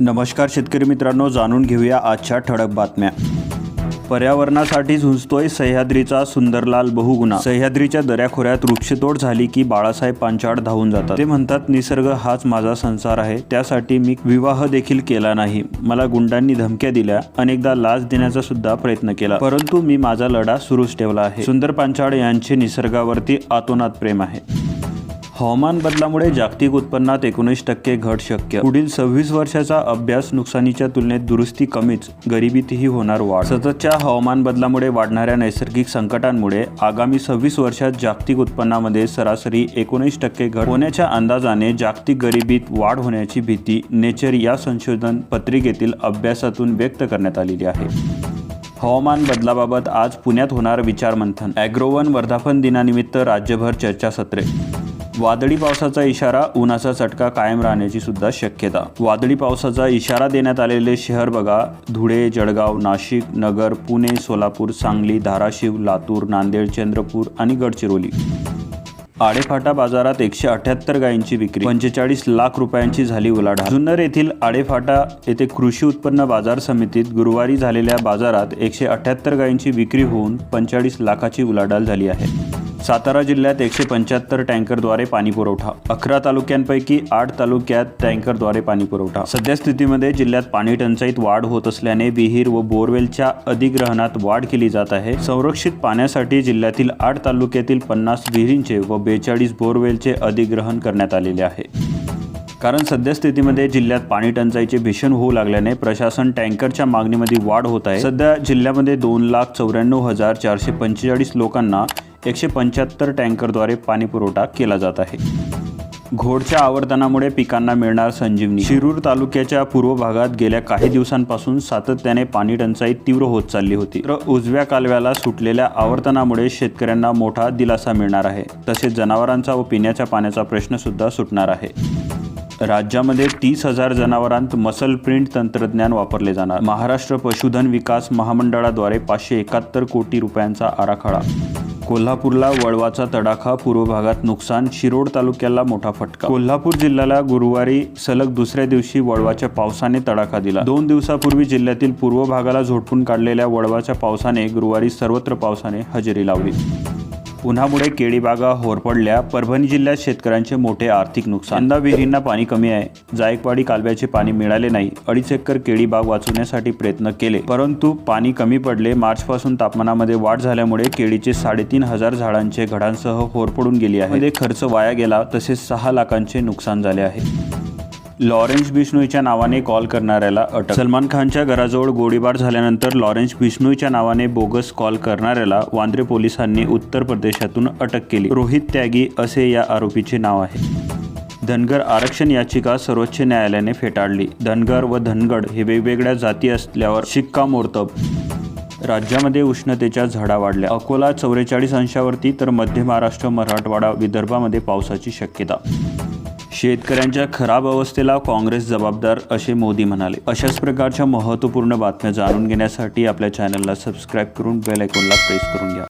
नमस्कार शेतकरी मित्रांनो जाणून घेऊया आजच्या ठळक बातम्या. पर्यावरणासाठी झुंजतोय सह्याद्रीचा सुंदरलाल बहुगुणा. सह्याद्रीच्या दऱ्याखोऱ्यात वृक्षतोड झाली की बाळासाहेब पांचाळ धावून जातात. ते म्हणतात निसर्ग हाच माझा संसार आहे त्यासाठी मी विवाह देखील केला नाही. मला गुंडांनी धमक्या दिल्या अनेकदा लाच देण्याचा सुद्धा प्रयत्न केला. परंतु मी माझा लढा सुरूच ठेवला आहे. सुंदर पांचाळ यांचे निसर्गावरती आतोनात प्रेम आहे. हवामान बदलामुळे जागतिक उत्पन्नात एकोणीस टक्के घट शक्य. पुढील सव्वीस वर्षाचा अभ्यास नुकसानीच्या तुलनेत दुरुस्ती कमीच गरिबीतही होणार वाढ. सततच्या हवामान बदलामुळे वाढणाऱ्या नैसर्गिक संकटांमुळे आगामी सव्वीस वर्षात जागतिक उत्पन्नामध्ये सरासरी एकोणीस टक्के घट होण्याच्या अंदाजाने जागतिक गरिबीत वाढ होण्याची भीती नेचर या संशोधन पत्रिकेतील अभ्यासातून व्यक्त करण्यात आलेली आहे. हवामान बदलाबाबत आज पुण्यात होणार विचारमंथन. ॲग्रोवन वर्धापन दिनानिमित्त राज्यभर चर्चासत्रे वादळी पावसाचा इशारा उन्हाचा चटका कायम राहण्याची सुद्धा शक्यता. वादळी पावसाचा इशारा देण्यात आलेले शहर बघा. धुळे जळगाव नाशिक नगर पुणे सोलापूर सांगली धाराशिव लातूर नांदेड चंद्रपूर आणि गडचिरोली. आडेफाटा बाजारात एकशे अठ्याहत्तर गायींची विक्री. पंचेचाळीस लाख रुपयांची झाली उलाढाल. जुन्नर येथील आडेफाटा येथे कृषी उत्पन्न बाजार समितीत गुरुवारी झालेल्या बाजारात एकशे अठ्याहत्तर गायींची विक्री होऊन पंचेचाळीस लाखाची उलाढाल झाली आहे. सातारा जिल्ह्यात एकशे पंच्याहत्तर टँकरद्वारे पाणी पुरवठा अकरा तालुक्यांपैकी आठ तालुक्यात टँकरद्वारे पाणी पुरवठा सध्या स्थितीमध्ये जिल्ह्यात पाणी टंचाईत वाढ होत असल्याने विहीर व बोरवेलच्या अधिग्रहणात वाढ केली जात आहे. संरक्षित पाण्यासाठी जिल्ह्यातील आठ तालुक्यातील पन्नास विहिरींचे व बेचाळीस बोरवेलचे अधिग्रहण करण्यात आलेले आहे. कारण सद्यस्थितीमध्ये जिल्ह्यात पाणी टंचाईचे भीषण होऊ लागल्याने प्रशासन टँकरच्या मागणीमध्ये वाढ होत आहे. सध्या जिल्ह्यामध्ये दोन लाख चौऱ्याण्णव हजार चारशे पंचेचाळीस लोकांना एकशे पंच्याहत्तर टँकरद्वारे पाणीपुरवठा केला जात आहे. घोडच्या आवर्तनामुळे पिकांना मिळणार संजीवनी. शिरूर तालुक्याच्या पूर्व भागात गेल्या काही दिवसांपासून सातत्याने पाणी टंचाई तीव्र होत चालली होती. तर उजव्या कालव्याला सुटलेल्या आवर्तनामुळे शेतकऱ्यांना मोठा दिलासा मिळणार आहे. तसेच जनावरांचा व पिण्याच्या पाण्याचा प्रश्न सुद्धा सुटणार आहे. राज्यामध्ये तीस हजार जनावरांत मसल प्रिंट तंत्रज्ञान वापरले जाणार. महाराष्ट्र पशुधन विकास महामंडळाद्वारे पाचशे एकाहत्तर कोटी रुपयांचा आराखडा. कोल्हापूरला वळवाचा तडाखा पूर्व भागात नुकसान शिरोड तालुक्याला मोठा फटका. कोल्हापूर जिल्ह्याला गुरुवारी सलग दुसऱ्या दिवशी वळवाच्या पावसाने तडाखा दिला. दोन दिवसापूर्वी जिल्ह्यातील पूर्व भागाला झोडपून काढलेल्या वळवाच्या पावसाने गुरुवारी सर्वत्र पावसाने हजेरी लावली. उन्हामुळे केळीबागा होरपडल्या. परभणी जिल्ह्यात शेतकऱ्यांचे मोठे आर्थिक नुकसान. यंदा विहिरींना पाणी कमी आहे. जायकवाडी कालव्याचे पाणी मिळाले नाही. अडीच एकर केळी बाग वाचवण्यासाठी प्रयत्न केले. परंतु पाणी कमी पडले. मार्चपासून तापमानामध्ये वाढ झाल्यामुळे केळीचे साडेतीन हजार झाडांचे घडांसह होरपडून गेली आहे खर्च वाया गेला. तसेच सहा लाखांचे नुकसान झाले आहे. लॉरेन्स बिश्नोईच्या नावाने कॉल करणाऱ्याला अटक. सलमान खानच्या घराजवळ गोळीबार झाल्यानंतर लॉरेन्स बिश्नोईच्या नावाने बोगस कॉल करणाऱ्याला वांद्रे पोलिसांनी उत्तर प्रदेशातून अटक केली. रोहित त्यागी असे या आरोपीचे नाव आहे. धनगर आरक्षण याचिका सर्वोच्च न्यायालयाने फेटाळली. धनगर व धनगड हे वेगवेगळ्या जाती असल्यावर शिक्कामोर्तब. राज्यामध्ये उष्णतेच्या झडा वाढल्या. अकोला चौवेचाळीस अंशावरती तर मध्य महाराष्ट्र मराठवाडा विदर्भामध्ये पावसाची शक्यता. शेतकऱ्यांच्या खराब अवस्थेला काँग्रेस जबाबदार असे मोदी म्हणाले. अशाच प्रकारच्या महत्त्वपूर्ण बातम्या जाणून घेण्यासाठी आपल्या चॅनलला सबस्क्राईब करून बेल आयकॉनला प्रेस करून घ्या.